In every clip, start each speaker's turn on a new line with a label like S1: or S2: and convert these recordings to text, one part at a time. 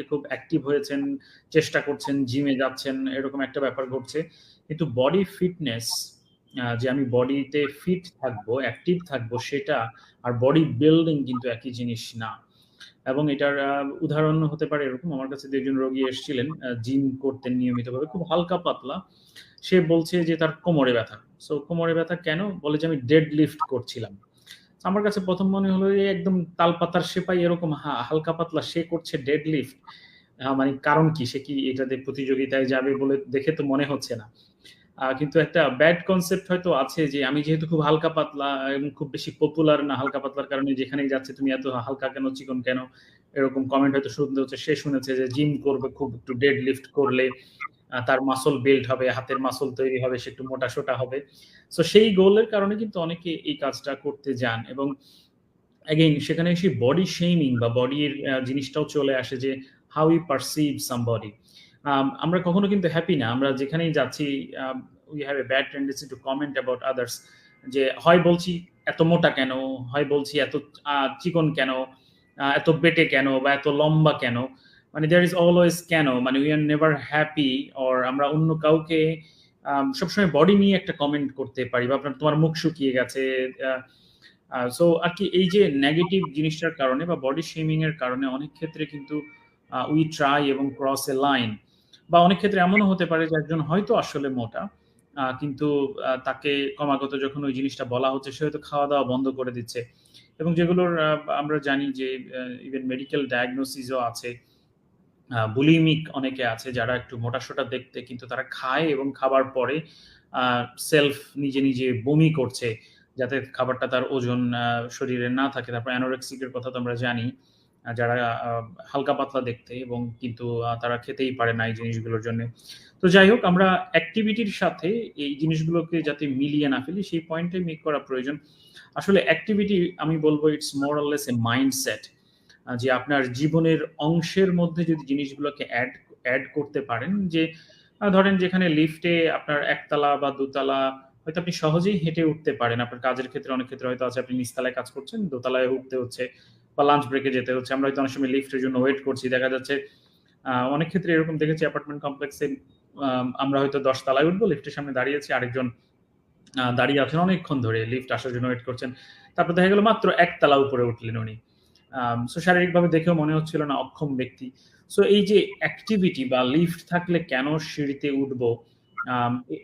S1: থেকে খুব অ্যাক্টিভ হয়েছেন, চেষ্টা করছেন জিমে যাচ্ছেন, এরকম একটা ব্যাপার ঘটছে। কিন্তু বডি ফিটনেস যে আমি বডিতে ফিট থাকব অ্যাক্টিভ থাকব, সেটা আর বডি বিল্ডিং কিন্তু একই জিনিস না। এবং এটার উদাহরণ হতে পারে এরকম, আমার কাছে দুজন রোগী এসেছিলেন জিম করতেন নিয়মিতভাবে, খুব হালকা পাতলা। সে বলছে যে তার কোমরে ব্যথা। সো কোমরে ব্যথা কেন? বলে যে আমি ডেড লিফট করছিলাম। আমার কাছে প্রথম মনে হলো একদম তালপাতার সেপাই এরকম হালকা পাতলা সে করছে ডেড লিফট মানে কারণ কি? সে কি এটাতে প্রতিযোগিতায় যাবে বলে দেখে তো মনে হচ্ছে না। কিন্তু একটা ব্যাড কনসেপ্ট হয়তো আছে যে আমি যেহেতু খুব হালকা পাতলা এবং খুব বেশি পপুলার না হালকা পাতলার কারণে যেখানেই যাচ্ছে তুমি এত হালকা কেন, চিকন কেন? এরকম কমেন্ট হয়তো শুনতে হচ্ছে, সে শুনেছে যে জিম করবে খুব একটু ডেড লিফট করলে। তার মাসল বিল্ড হবে, হাতের মাসল তৈরি হবে, সে একটু মোটা সোটা হবে। সো সেই গোলের কারণে কিন্তু অনেকে এই কাজটা করতে যান এবং অ্যাগেইন সেখানে এসে বডি শেমিং বা বডির জিনিসটাও চলে আসে যে how you perceive somebody আমরা কখনো কিন্তু হ্যাপি না। আমরা যেখানেই যাচ্ছি we have a bad tendency to comment about others যে, হয় বলছি এত মোটা কেন? হয় বলছি এত চিকন কেন? এত বেটে কেন? বা এত লম্বা কেন? মানে দেয়ার ইজ অলওয়েজ কেন? মানে we are never happy or আমরা অন্য কাউকে সবসময় বডি নিয়ে একটা কমেন্ট করতে পারি বা আপনার, তোমার মুখ শুকিয়ে গেছে সো আর কি এই যে নেগেটিভ জিনিসটার কারণে বা বডি শেমিং এর কারণে অনেক ক্ষেত্রে কিন্তু উই ট্রাই এবং ক্রস এ লাইন বা অনেক ক্ষেত্রে এমনও হতে পারে যে একজন হয়তো আসলে মোটা কিন্তু তাকে ক্রমাগত যখন ওই জিনিসটা বলা হচ্ছে সে হয়তো খাওয়া দাওয়া বন্ধ করে দিচ্ছে এবং যেগুলোর আমরা জানি যে ইভেন মেডিকেল ডায়াগনোসিসও আছে। বুলিমিক অনেকে আছে যারা একটু মোটাসোটা দেখতে, কিন্তু তারা খায় এবং খাবার পরে সেলফ নিজে নিজে বমি করছে যাতে খাবারটা তার ওজন শরীরে না থাকে। তারপর অ্যানোরেক্সিকের কথা তো আমরা জানি যারা হালকা পাতলা দেখতে এবং কিন্তু তারা খেতেই পারে না এই জিনিসগুলোর জন্য। তো যাই হোক, আমরা অ্যাক্টিভিটির সাথে এই জিনিসগুলোকে যাতে মিলিয়ে না ফেলি, সেই পয়েন্টে মেক করা প্রয়োজন। আসলে অ্যাক্টিভিটি আমি বলব ইটস মোরাললেস এ মাইন্ডসেট যে আপনার জীবনের অংশের মধ্যে যদি জিনিসগুলোকে অ্যাড অ্যাড করতে পারেন, যে ধরেন যেখানে লিফটে আপনার একতলা বা দুতলা, হয়তো আপনি সহজেই হেঁটে উঠতে পারেন। আপনার কাজের ক্ষেত্রে অনেক ক্ষেত্রে হয়তো আছে, আপনি নিচতলায় কাজ করছেন, দোতলায় উঠতে হচ্ছে বা লাঞ্চ ব্রেকে যেতে হচ্ছে। আমরা হয়তো অনেক সময় লিফটের জন্য ওয়েট করছি, দেখা যাচ্ছে অনেক ক্ষেত্রে এরকম দেখেছি অ্যাপার্টমেন্ট কমপ্লেক্সে আমরা হয়তো দশ তলায় উঠবো লিফটের সামনে দাঁড়িয়েছি আরেকজন দাঁড়িয়ে আছেন অনেকক্ষণ ধরে লিফট আসার জন্য ওয়েট করছেন। তারপর দেখা গেল মাত্র একতলা উপরে উঠলেন উনি। সো শারীরিকভাবে দেখেও মনে হচ্ছিল না অক্ষম ব্যক্তি। সো এই যে অ্যাক্টিভিটি বা লিফট থাকলে কেন সিঁড়িতে উঠবো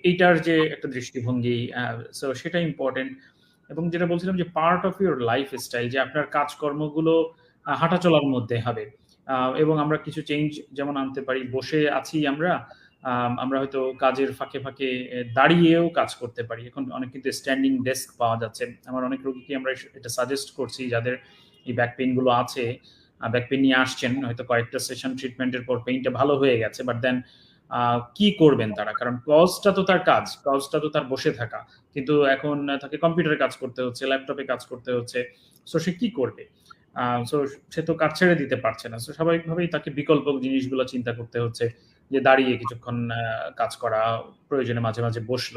S1: এইটার যে একটা দৃষ্টিভঙ্গি সো সেটা ইম্পর্টেন্ট এবং যেটা বলছিলাম যে part of your lifestyle যে আপনার কাজকর্মগুলো হাঁটা চলার মধ্যে হবে। এবং আমরা কিছু চেঞ্জ যেমন আনতে পারি, বসে আছি আমরা আমরা হয়তো কাজের ফাঁকে ফাঁকে দাঁড়িয়েও কাজ করতে পারি। এখন অনেক কিন্তু স্ট্যান্ডিং ডেস্ক পাওয়া যাচ্ছে। আমার অনেক রোগীকে আমরা এটা সাজেস্ট করছি যাদের এই ব্যাক পেইনগুলো আছে ব্যাক পেইন নিয়ে আসছেন, হয়তো কয়েকটা সেশন ট্রিটমেন্টের পর পেইনটা ভালো হয়ে গেছে বাট দেন কি করবেন তারা? কারণ কজটা তো তার কাজ কজটা তো তার বসে থাকা, কিন্তু এখন তাকে কম্পিউটারে কাজ করতে হচ্ছে ল্যাপটপে কাজ করতে হচ্ছে সো সে কি করবে? সো সে তো কাজ ছেড়ে দিতে পারছে না সো স্বাভাবিকভাবেই তাকে বিকল্প জিনিসগুলো চিন্তা করতে হচ্ছে, যে দাঁড়িয়ে কিছুক্ষণ কাজ করা প্রয়োজনে মাঝে মাঝে বসল